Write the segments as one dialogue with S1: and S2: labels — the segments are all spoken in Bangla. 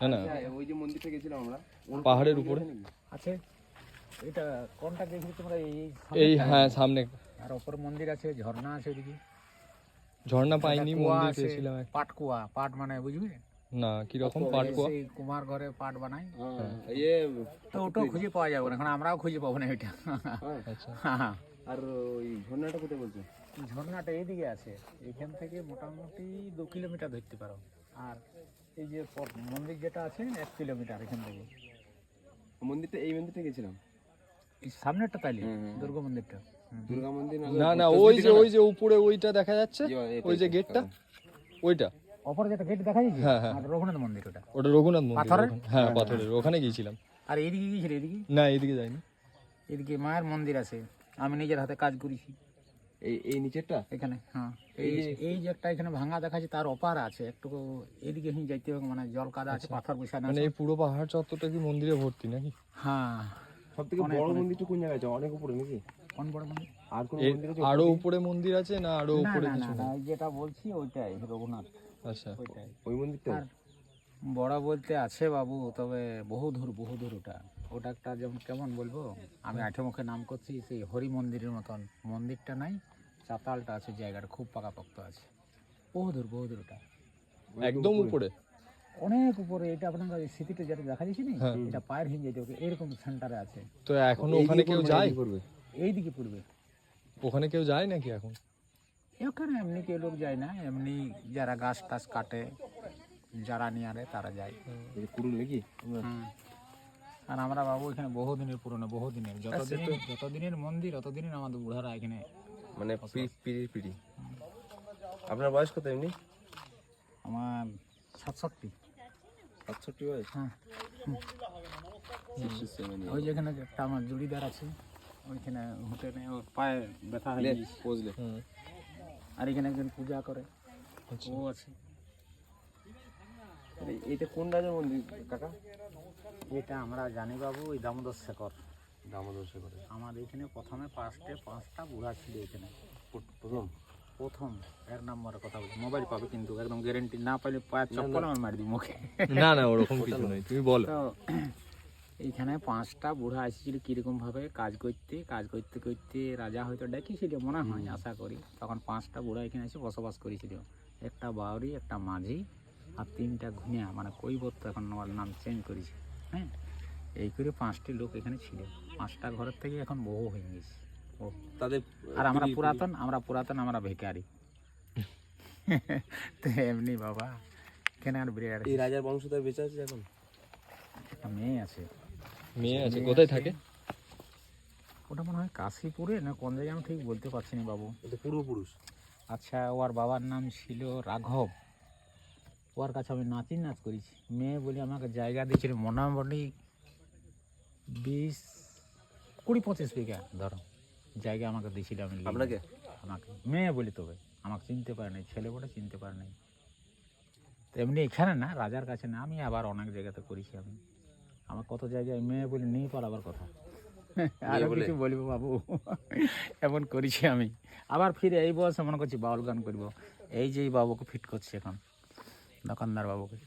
S1: না না।
S2: আচ্ছা, ওই যে মন্দিরটা গেছিলাম আমরা।
S1: পাহাড়ের উপরে।
S2: আছে
S3: এটা কোনটা দেখি তোমরা? এই
S1: এই হ্যাঁ সামনে
S3: আর ওপর মন্দির আছে ঝর্ণা আছে ওদিকে
S1: ঝর্ণা পাইনি মন্দির পেয়েছিলাম
S3: পাট মানে বুঝবে
S1: না কীরকম পাটকুয়া
S3: সেই কুমার ঘরে পাট বানায়
S2: হ্যাঁ, ইয়ে
S3: তো ওটাও খুঁজে পাওয়া যাবে না এখন আমরাও খুঁজে পাবো না ওইটা
S2: হ্যাঁ,
S1: আচ্ছা
S3: হ্যাঁ।
S2: আর ওই ঝর্ণাটা কোথায় বলছো?
S3: ঝর্ণাটা এইদিকে আছে এখান থেকে মোটামুটি দু কিলোমিটার ধরতে পারো। আর এই যে মন্দির যেটা আছে এক কিলোমিটার এখান থেকে।
S2: মন্দিরটা এই মন্দিরটা গেছিলাম।
S3: এই সামনেরটা তাইলে। দুর্গা মন্দিরটা।
S2: দুর্গা মন্দির
S1: না না ওই যে ওই যে উপরে ওইটা দেখা যাচ্ছে
S2: ইয়ে,
S1: ওই যে গেটটা ওইটা।
S3: অপর যেটা গেট দেখা যাচ্ছে
S1: হ্যাঁ, হ্যাঁ।
S3: রঘুনাথ মন্দির ওটা।
S1: ওটা রঘুনাথ মন্দির
S3: পাথরের?
S1: ওখানে। হ্যাঁ পাথরের ওখানে গিয়েছিলাম।
S3: আর এদিকে গিয়েছিল এদিকে?
S1: না এদিকে যাইনি।
S3: এদিকে মায়ের মন্দির আছে আমি নিজের হাতে কাজ করেছি।
S2: এই এই নিচেরটা?
S3: এখানে হ্যাঁ। এই এই যে একটা এখানে ভাঙা দেখাচ্ছে তার অপার আছে। একটু এদিকে হি যাইতে হবে মানে জল কাদা আছে পাথর বসানো
S1: মানে এই পুরো পাহাড় চত্বরটা কি মন্দিরে ভর্তি নাকি?
S3: হ্যাঁ।
S2: সব থেকে বড় মন্দিরটা কোন জায়গায় আছে? অনেক উপরে নাকি?
S3: কোন বড় মন্দির?
S2: আর কোন মন্দির আছে
S1: আরও উপরে মন্দির আছে না
S3: আরও
S1: উপরে
S3: না
S1: কিছু
S3: না না, যেটা বলছি ওইটাই রঘুনাথ।
S1: আচ্ছা।
S2: ওই মন্দিরটা
S3: বড় বলতে আছে বাবু তবে বহু দূর বহু দূর ওটা। ওটা একটা যেমন কেমন বলব? আমি আঠে মুখে নাম করছি সেই হরি মন্দিরের মতন। মন্দিরটা নাই চাতালটা আছে জায়গাটা খুব পাকাপোক্ত আছে। বহু দূর বহু দূর ওটা।
S1: একদম উপরে?
S3: অনেক উপরে এটা আপনার স্মৃতিটা যেটা দেখা যাচ্ছে না
S1: হ্যাঁ।
S3: এটা পায়ের হিন যেতে এরকম সেন্টারে আছে।
S1: তো এখনও ওখানে কেউ যায়?
S2: করবে
S3: এইদিকে পড়বে।
S1: ওখানে কেউ যায় নাকি এখন?
S3: ওখানে এমনি কেউ লোক যায় না এমনি যারা গাছ টাছ কাটে যারা নিয়ে আরে তারা যায়।
S2: এই কুড়ুল নাকি?
S3: হুম। আর আমরা বাবু এখানে বহুদিনের পুরনো বহুদিনের। যতদিন যতদিনের মন্দির ততদিনের আমাদের বুড়ারা এখানে
S2: মানে পিড়ি পিড়ি পিড়ি। আপনার বয়স কত এমনি?
S3: আমার সাতষট্টি।
S2: সাতষট্টি বয়স?
S3: হ্যাঁ। ওই যেখানে একটা আমার জুড়িদার আছে ওইখানে হোটেলে ওর পায়ে ব্যথা হয়ে গেছে
S2: বুঝলে
S3: আর এখানে একজন পূজা করে।
S1: আচ্ছা।
S3: ও আছে।
S2: এটা কোন রাজার মন্দির কাকা?
S3: এটা আমরা জানি বাবু ওই দামোদর শেখর।
S2: দামোদর শেখরে।
S3: আমাদের এখানে প্রথমে পাঁচটে পাঁচটা বুড়া ছিল এখানে
S2: প্রথম?
S3: প্রথম এক নম্বরের কথা বলছি। মোবাইল পাবে কিন্তু একদম গ্যারেন্টি না পাইলে পায়ের চপ্পল আমার মারি দিই মুখে।
S1: না না ওরকম কিছু নেই তুমি বলো।
S3: তো এইখানে পাঁচটা বুড়া এসেছিল কীরকম ভাবে কাজ করতে কাজ করতে করতে রাজা হয়তো ডেকেছিল মনে হয় আশা করি। তখন পাঁচটা বুড়া এখানে এসে বসবাস করেছিল। একটা বাউরি একটা মাঝি আর তিনটা ঘুনিয়া মানে কৈবত্য এখন ওর নাম চেঞ্জ করেছে। হ্যাঁ? এই করে পাঁচটি লোক এখানে ছিল। পাঁচটা ঘরের থেকে এখন বহু হয়ে গেছে। ও।
S2: তাদের
S3: আর আমরা পুরাতন আমরা পুরাতন আমরা ভিকারি তো এমনি বাবা এখানে আর বিরাট
S2: এই রাজার বংশধর বেঁচে আছে এখন?
S3: একটা মেয়ে আছে।
S1: মেয়ে আছে কোথায় থাকে?
S3: ওটা মনে হয় কাশীপুরে না কোন জায়গায় আমি ঠিক বলতে পারছি না বাবু।
S2: এটা পূর্বপুরুষ।
S3: আচ্ছা ওর বাবার নাম ছিল রাঘব। ওর কাছে আমি নাচিন নাচ করেছি। মেয়ে বলে আমাকে জায়গা দিয়েছিল মোটামুটি বিশ কুড়ি পঁচিশ বিঘা ধরো। জায়গা আমাকে দিয়েছিল আমি
S2: আপনাকে?
S3: আমাকে। মেয়ে বলি তবে আমাকে চিনতে পারে নাই ছেলে বলে চিনতে পারে নাই। তো এমনি এখানে না রাজার কাছে না আমি আবার অনেক জায়গাতে করেছি আমি। আমার কত জায়গায় মেয়ে বলে নিয়ে পালাবার কথা। আর
S2: বলে?
S3: কিছু বলব বাবু? এমন করেছি আমি। আবার ফিরে এই বয়সে মনে করছি বাউল গান করব। এই যে এই বাবুকে ফিট করছি এখন। দোকানদার বাবুকে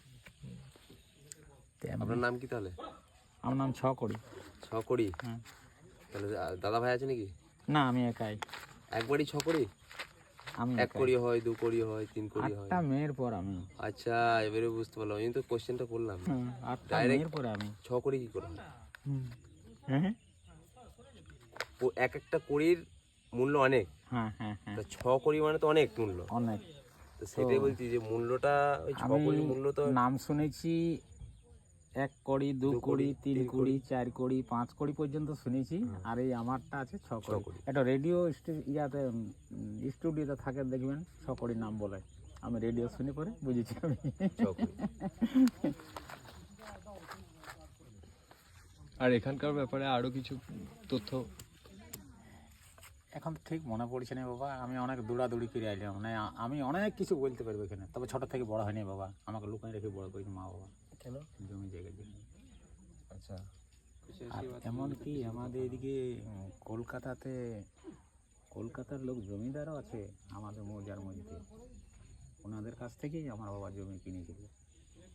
S2: আপনার নাম কি তাহলে?
S3: আমার নাম ছ করি
S2: ছ
S3: হ্যাঁ।
S2: তাহলে দাদা ভাই আছে নাকি?
S3: না আমি একাই।
S2: একবারই ছ কড়ি
S3: আমি
S2: এক কড়ি হয় দু কড়ি হয় তিন কড়ি হয়।
S3: আটটা মেয়ের পর আমি।
S2: আচ্ছা এবারে বুঝতে পারলাম। আমি তো কোশ্চেনটা করলাম।
S3: আটটা মেয়ের পরে আমি।
S2: ছ কড়ি কি করে হ্যাঁ? ও এক একটা কড়ির মূল্য অনেক।
S3: হ্যাঁ হ্যাঁ হ্যাঁ।
S2: ছ কড়ি মানে তো অনেক মূল্য।
S3: অনেক।
S2: সেটাই বলছি যে মূল্যটা ওই মূল্য তো
S3: নাম শুনেছি এক কড়ি দু কড়ি তিন কড়ি চার কড়ি পাঁচ কড়ি পর্যন্ত শুনেছি আর এই আমারটা আছে ছ কড়ি। এটা রেডিও ইয়াতে স্টুডিওতে থাকে দেখবেন ছ কড়ির নাম বলে। আমি রেডিও শুনে পরে বুঝেছি আমি।
S1: আর এখানকার ব্যাপারে আরও কিছু তথ্য
S3: এখন ঠিক মনে পড়ছে না বাবা। আমি অনেক দৌড়াদৌড়ি করে আইলাম। মানে আমি অনেক কিছু বলতে পারব এখানে। তবে ছোট থেকে বড় হয়নি বাবা। আমাকে লুকাই রেখে বড় করেছে মা বাবা।
S2: কেন?
S3: জমি জায়গা জন্য
S2: আচ্ছা।
S3: আর এমনকি আমাদের এদিকে কলকাতাতে কলকাতার লোক জমিদারও আছে আমাদের মৌজার মধ্যে। ওনাদের কাছ থেকেই আমার বাবা জমি কিনেছিল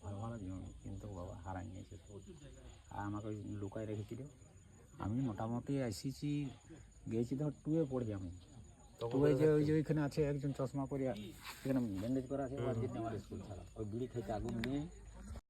S3: ভালো ভালো জমি কিন্তু বাবা হারাই নিয়েছে। আর আমাকে ওই লুকায় রেখেছিল। আমি মোটামুটি এসেছি গিয়েছি ধর টুয়ে পড়ি আমি। টুয়ে যে ওই যে ওইখানে আছে একজন চশমা পরে এখানে ব্যান্ডেজ করা আছে ওর আমার স্কুল ছাড়া। ওই বিড়ি খেতে আগুন নিয়ে